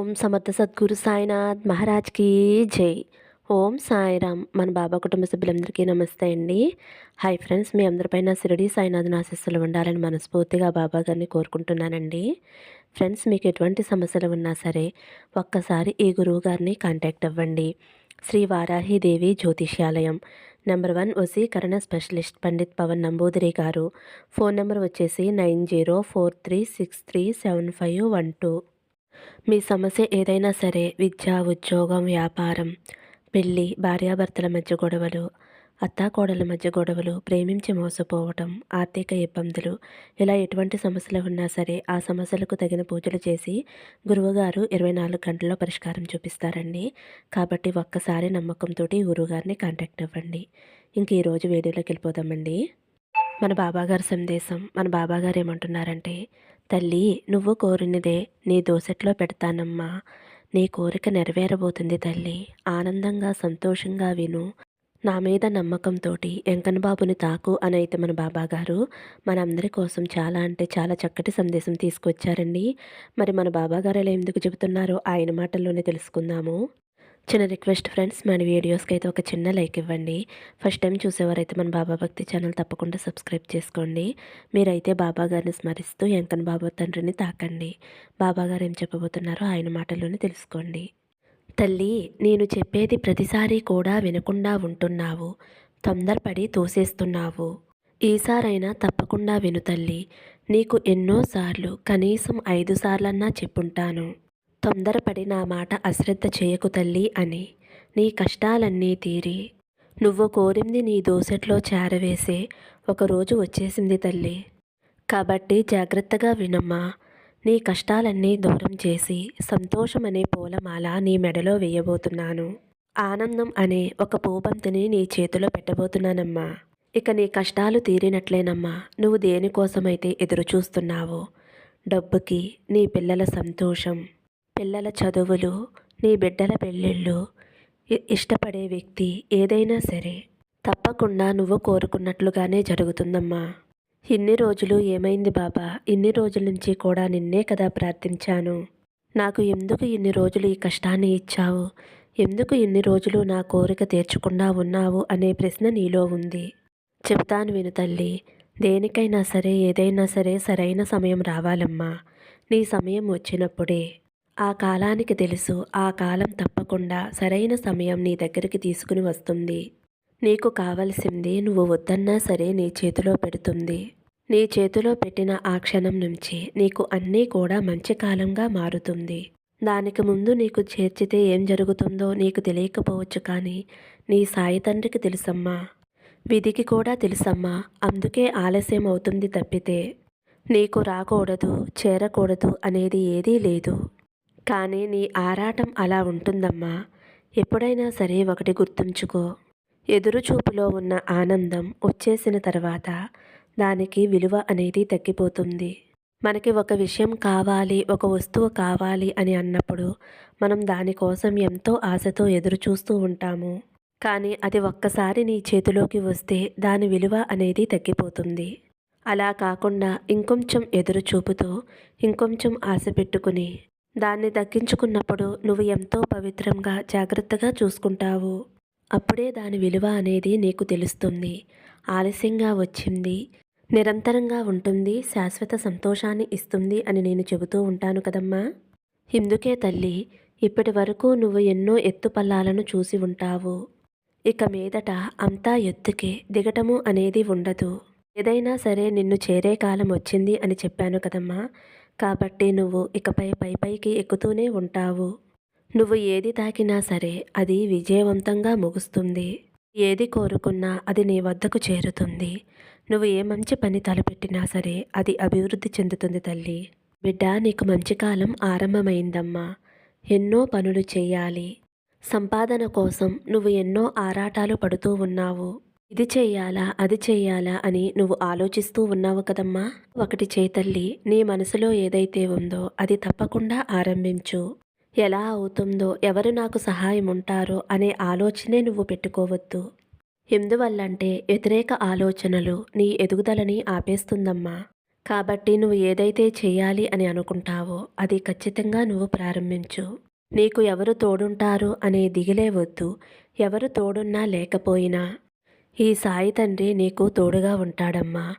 ఓం సమర్థ సద్గురు సాయినాథ్. మహారాజ్కి జై. ఓం సాయిరామ్. మన బాబా కుటుంబ సభ్యులందరికీ నమస్తే అండి. హాయ్ ఫ్రెండ్స్ మీ అందరిపైన సిరిడి సాయినాథ్ని ఆశస్సులు ఉండాలని మనస్ఫూర్తిగా బాబా గారిని కోరుకుంటున్నానండి. ఫ్రెండ్స్ మీకు ఎటువంటి సమస్యలు ఉన్నా సరే ఒక్కసారి ఈ గురువు గారిని కాంటాక్ట్ అవ్వండి. శ్రీ వారాహిదేవి జ్యోతిష్యాలయం. నెంబర్ వన్ వసీకరణ స్పెషలిస్ట్ పండిత్ పవన్ నంబూదిరి గారు. ఫోన్ నెంబర్ వచ్చేసి nine zero four three six three seven five one two. మీ సమస్య ఏదైనా సరే విద్య ఉద్యోగం వ్యాపారం పెళ్ళి భార్యాభర్తల మధ్య గొడవలు అత్తాకోడల మధ్య గొడవలు ప్రేమించి మోసపోవటం ఆర్థిక ఇబ్బందులు ఇలా ఎటువంటి సమస్యలు ఉన్నా సరే ఆ సమస్యలకు తగిన పూజలు చేసి గురువుగారు ఇరవై నాలుగు గంటల్లో పరిష్కారం చూపిస్తారండి. కాబట్టి ఒక్కసారి నమ్మకంతో గురువుగారిని కాంటాక్ట్ అవ్వండి. ఇంక ఈరోజు వీడియోలోకి వెళ్ళిపోదామండి. మన బాబాగారి సందేశం మన బాబాగారు ఏమంటున్నారంటే తల్లి నువ్వు కోరినదే నీ దోసెట్లో పెడతానమ్మా. నీ కోరిక నెరవేరబోతుంది తల్లి. ఆనందంగా సంతోషంగా విను. నా మీద నమ్మకంతో వెంకన్నబాబుని తాకు అని అయితే మన బాబాగారు మనందరి కోసం చాలా అంటే చాలా చక్కటి సందేశం తీసుకొచ్చారండి. మరి మన బాబాగారు ఎలా ఎందుకు చెబుతున్నారో ఆయన మాటల్లోనే తెలుసుకుందాము. చిన్న రిక్వెస్ట్ ఫ్రెండ్స్ మన వీడియోస్కి అయితే ఒక చిన్న లైక్ ఇవ్వండి. ఫస్ట్ టైం చూసేవారైతే మన బాబా భక్తి ఛానల్ తప్పకుండా సబ్స్క్రైబ్ చేసుకోండి. మీరైతే బాబా గారిని స్మరిస్తూ ఎంకన్ బాబా తండ్రిని తాకండి. బాబా గారు ఏం చెప్పబోతున్నారో ఆయన మాటల్లోనే తెలుసుకోండి. తల్లి నేను చెప్పేది ప్రతిసారి కూడా వినకుండా ఉంటున్నావు. తొందరపడి తోసేస్తున్నావు. ఈసారైనా తప్పకుండా విను తల్లి. నీకు ఎన్నోసార్లు కనీసం ఐదు సార్లన్నా చెప్పుంటాను. తొందరపడి నా మాట అశ్రద్ధ చేయకు తల్లి అని. నీ కష్టాలన్నీ తీరి. నువ్వు కోరింది నీ దోసెట్లో చేరవేసే ఒకరోజు వచ్చేసింది తల్లి. కాబట్టి జాగ్రత్తగా వినమ్మా. నీ కష్టాలన్నీ దూరం చేసి సంతోషం అనే పూలమాల నీ మెడలో వేయబోతున్నాను. ఆనందం అనే ఒక పూబంతిని నీ చేతిలో పెట్టబోతున్నానమ్మా. ఇక నీ కష్టాలు తీరినట్లేనమ్మా. నువ్వు దేనికోసమైతే ఎదురు చూస్తున్నావో డబ్బుకి నీ పిల్లల సంతోషం. పిల్లల చదువులు నీ బిడ్డల పెళ్ళిళ్ళు ఇష్టపడే వ్యక్తి ఏదైనా సరే తప్పకుండా నువ్వు కోరుకున్నట్లుగానే జరుగుతుందమ్మా. ఇన్ని రోజులు ఏమైంది బాబా? ఇన్ని రోజుల నుంచి కూడా నిన్నే కదా ప్రార్థించాను. నాకు ఎందుకు ఇన్ని రోజులు ఈ కష్టాన్ని ఇచ్చావు? ఎందుకు ఇన్ని రోజులు నా కోరిక తీర్చకుండా ఉన్నావు అనే ప్రశ్న నీలో ఉంది. చెబుతాను విను తల్లి దేనికైనా సరే ఏదైనా సరే సరైన సమయం రావాలమ్మా. నీ సమయం వచ్చినప్పుడే. ఆ కాలానికి తెలుసు. ఆ కాలం తప్పకుండా సరైన సమయం నీ దగ్గరికి తీసుకుని వస్తుంది. నీకు కావలసింది నువ్వు వద్దన్నా సరే నీ చేతిలో పెడుతుంది. నీ చేతిలో పెట్టిన ఆ క్షణం నుంచి నీకు అన్నీ కూడా మంచి కాలంగా మారుతుంది. దానికి ముందు నీకు చేర్చితే ఏం జరుగుతుందో నీకు తెలియకపోవచ్చు కానీ నీ సాయి తండ్రికి తెలుసమ్మా. విధికి కూడా తెలుసమ్మా. అందుకే ఆలస్యం అవుతుంది తప్పితే. నీకు రాకూడదు చేరకూడదు అనేది ఏదీ లేదు. కానీ నీ ఆరాటం అలా ఉంటుందమ్మా. ఎప్పుడైనా సరే ఒకటి గుర్తుంచుకో. ఎదురుచూపులో ఉన్న ఆనందం వచ్చేసిన తర్వాత దానికి విలువ అనేది తగ్గిపోతుంది. మనకి ఒక విషయం కావాలి ఒక వస్తువు కావాలి అని అన్నప్పుడు మనం దానికోసం ఎంతో ఆశతో ఎదురు చూస్తూ ఉంటాము. కానీ అది ఒక్కసారి నీ చేతిలోకి వస్తే దాని విలువ అనేది తగ్గిపోతుంది. అలా కాకుండా ఇంకొంచెం ఎదురు చూపుతో ఇంకొంచెం ఆశ పెట్టుకుని దాన్ని దక్కించుకున్నప్పుడు నువ్వు ఎంతో పవిత్రంగా జాగ్రత్తగా చూసుకుంటావు. అప్పుడే దాని విలువ అనేది నీకు తెలుస్తుంది. ఆలస్యంగా వచ్చింది. నిరంతరంగా ఉంటుంది. శాశ్వత సంతోషాన్ని ఇస్తుంది అని నేను చెబుతూ ఉంటాను కదమ్మా. ఇందుకే తల్లి ఇప్పటి వరకు నువ్వు ఎన్నో ఎత్తుపల్లాలను చూసి ఉంటావు. ఇక మీదట అంతా ఎత్తుకే దిగటము అనేది ఉండదు. ఏదైనా సరే నిన్ను చేరే కాలం వచ్చింది అని చెప్పాను కదమ్మా. కాబట్టి నువ్వు ఇకపై పై పైకి ఎక్కుతూనే ఉంటావు. నువ్వు ఏది తాకినా సరే అది విజయవంతంగా ముగుస్తుంది. ఏది కోరుకున్నా అది నీ వద్దకు చేరుతుంది. నువ్వు ఏ మంచి పని తలపెట్టినా సరే అది అభివృద్ధి చెందుతుంది తల్లి. బిడ్డ నీకు మంచి కాలం ఆరంభమైందమ్మా. ఎన్నో పనులు చేయాలి. సంపాదన కోసం నువ్వు ఎన్నో ఆరాటాలు పడుతూ ఉన్నావు. ఇది చెయ్యాలా అది చెయ్యాలా అని నువ్వు ఆలోచిస్తూ ఉన్నావు కదమ్మా? ఒకటి చేతల్లి నీ మనసులో ఏదైతే ఉందో అది తప్పకుండా ఆరంభించు. ఎలా అవుతుందో ఎవరు నాకు సహాయం ఉంటారో అనే ఆలోచనే నువ్వు పెట్టుకోవద్దు. ఎందువల్లంటే వ్యతిరేక ఆలోచనలు నీ ఎదుగుదలని ఆపేస్తుందమ్మా. కాబట్టి నువ్వు ఏదైతే చేయాలి అని అనుకుంటావో అది ఖచ్చితంగా నువ్వు ప్రారంభించు. నీకు ఎవరు తోడుంటారు అనే దిగిలే వద్దు. ఎవరు తోడున్నా లేకపోయినా. ఈ సాయి తండ్రి నీకు తోడుగా ఉంటాడమ్మా.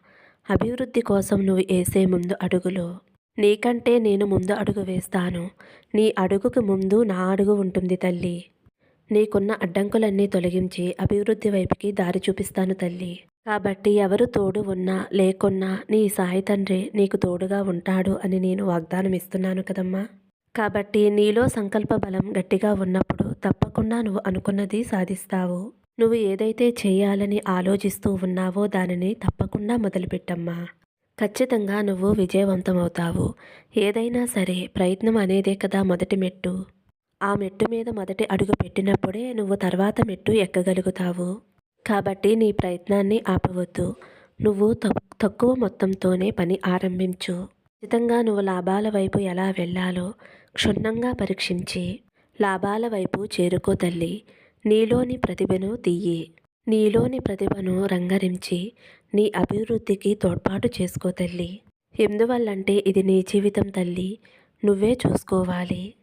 అభివృద్ధి కోసం నువ్వు వేసే ముందు అడుగులో. నీకంటే నేను ముందు అడుగు వేస్తాను. నీ అడుగుకు ముందు నా అడుగు ఉంటుంది తల్లి. నీకున్న అడ్డంకులన్నీ తొలగించి అభివృద్ధి వైపుకి దారి చూపిస్తాను తల్లి. కాబట్టి ఎవరు తోడు ఉన్నా లేకున్నా నీ సాయి తండ్రి నీకు తోడుగా ఉంటాడు అని నేను వాగ్దానం ఇస్తున్నాను కదమ్మా. కాబట్టి నీలో సంకల్ప బలం గట్టిగా ఉన్నప్పుడు తప్పకుండా నువ్వు అనుకున్నది సాధిస్తావు. నువ్వు ఏదైతే చేయాలని ఆలోచిస్తూ ఉన్నావో దానిని తప్పకుండా మొదలుపెట్టమ్మా. ఖచ్చితంగా నువ్వు విజయవంతమవుతావు. ఏదైనా సరే ప్రయత్నం అనేదే కదా మొదటి మెట్టు. ఆ మెట్టు మీద మొదటి అడుగు పెట్టినప్పుడే నువ్వు తర్వాత మెట్టు ఎక్కగలుగుతావు. కాబట్టి నీ ప్రయత్నాన్ని ఆపవద్దు. నువ్వు తక్కువ మొత్తంతోనే పని ఆరంభించు. ఖచ్చితంగా నువ్వు లాభాల వైపు ఎలా వెళ్ళాలో క్షుణ్ణంగా పరీక్షించి లాభాల వైపు చేరుకో తల్లి. నీలోని ప్రతిభను తీయి నీలోని ప్రతిభను రంగరించి నీ అభివృద్ధికి తోడ్పాటు చేసుకో తల్లి. ఎందువల్లంటే ఇది నీ జీవితం తల్లి. నువ్వే చూసుకోవాలి.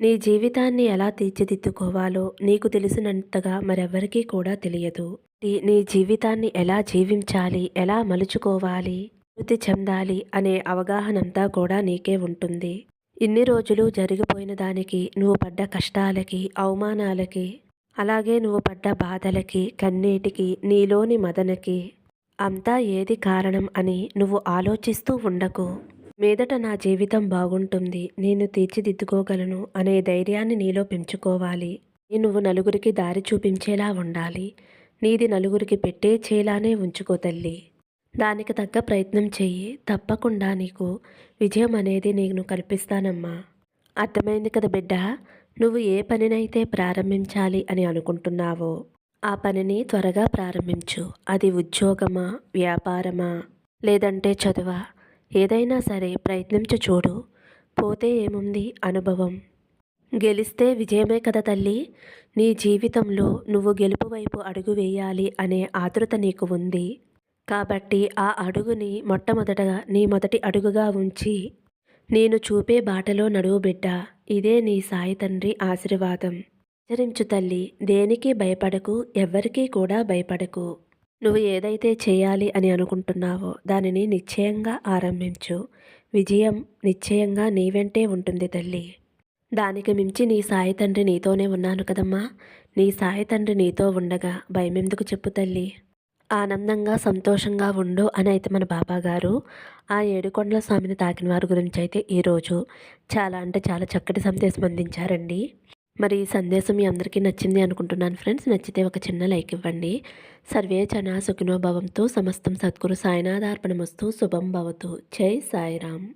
నీ జీవితాన్ని ఎలా తీర్చిదిద్దుకోవాలో నీకు తెలిసినంతగా మరెవ్వరికీ కూడా తెలియదు. నీ జీవితాన్ని ఎలా జీవించాలి ఎలా మలుచుకోవాలి వృద్ధి చెందాలి అనే అవగాహనంతా కూడా నీకే ఉంటుంది. ఇన్ని రోజులు జరిగిపోయిన దానికి నువ్వు పడ్డ కష్టాలకి అవమానాలకి అలాగే నువ్వు పడ్డ బాధలకి కన్నీటికి నీలోని మదనకి అంతా ఏది కారణం అని నువ్వు ఆలోచిస్తూ ఉండకు. మీదట నా జీవితం బాగుంటుంది నేను తీర్చిదిద్దుకోగలను అనే ధైర్యాన్ని నీలో పెంచుకోవాలి. నువ్వు నలుగురికి దారి చూపించేలా ఉండాలి. నీది నలుగురికి పెట్టేచేలానే ఉంచుకో తల్లి. దానికి తగ్గ ప్రయత్నం చెయ్యి. తప్పకుండా నీకు విజయం అనేది నేను కల్పిస్తానమ్మా. అర్థమైంది కదా బిడ్డ? నువ్వు ఏ పనినైతే ప్రారంభించాలి అని అనుకుంటున్నావో ఆ పనిని త్వరగా ప్రారంభించు. అది ఉద్యోగమా వ్యాపారమా లేదంటే చదువా? ఏదైనా సరే ప్రయత్నించు చూడు. పోతే ఏముంది అనుభవం? గెలిస్తే విజయమే కదా తల్లి. నీ జీవితంలో నువ్వు గెలుపు వైపు అడుగు వేయాలి అనే ఆతృత నీకు ఉంది. కాబట్టి ఆ అడుగుని మొట్టమొదటగా నీ మొదటి అడుగుగా ఉంచి నేను చూపే బాటలో నడువు బిడ్డ ఇదే నీ సాయి తండ్రి ఆశీర్వాదం. హెచ్చరించు తల్లి దేనికి భయపడకు ఎవ్వరికీ కూడా భయపడకు. నువ్వు ఏదైతే చేయాలి అని అనుకుంటున్నావో దానిని నిశ్చయంగా ఆరంభించు. విజయం నిశ్చయంగా నీ వెంటే ఉంటుంది తల్లి. దానికి మించి నీ సాయి తండ్రి నీతోనే ఉన్నాను కదమ్మా. నీ సాయి తండ్రి నీతో ఉండగా భయమెందుకు చెప్పు తల్లి? ఆనందంగా సంతోషంగా ఉండు అని అయితే మన బాబా గారు ఆ ఏడుకొండల స్వామిని తాకిన వారి గురించి అయితే ఈరోజు చాలా అంటే చాలా చక్కటి సందేశం అందించారండి. మరి ఈ సందేశం మీ అందరికీ నచ్చింది అనుకుంటున్నాను ఫ్రెండ్స్. నచ్చితే ఒక చిన్న లైక్ ఇవ్వండి. సర్వే చనా సుఖినోభవంతో సమస్తం సద్గురు సాయినాథార్పణమస్తు. శుభం భవతు. జై సాయిరామ్.